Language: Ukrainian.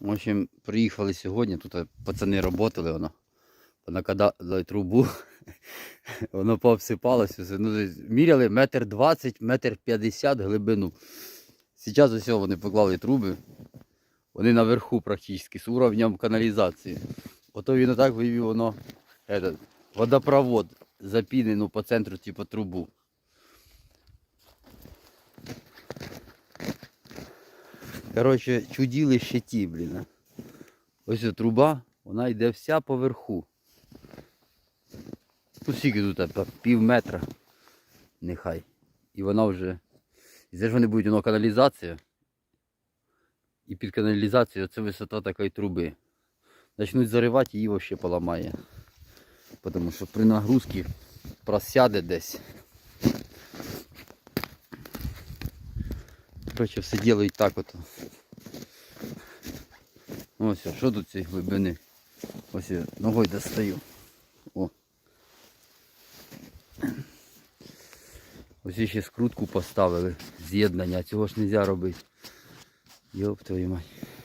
В общем, приїхали сьогодні, тут пацани працювали, воно. Понакидали трубу, воно пообсипалося. Ну, міряли метр двадцять, метр п'ятдесят глибину. Зараз ось вони поклали труби. Вони наверху практично, з уровнем каналізації. Ото він отак вивів воно, этот, водопровод запінену по центру, типу трубу. Коротше, чуділище ті, блін. Ось ця труба, вона йде вся поверху. Ну скільки тут пів метра. Нехай. І вона вже. І де ж вони будуть, воно каналізація. І під каналізацією це висота такої труби. Начнуть заривати, її вообще поламає. Тому що при нагрузці просяде десь. Короче, все делають так от. Ось, що тут цієї глибини? Ось я ногою достаю. О. Ось ще скрутку поставили, з'єднання, цього ж не можна робити. Йоп твою мать.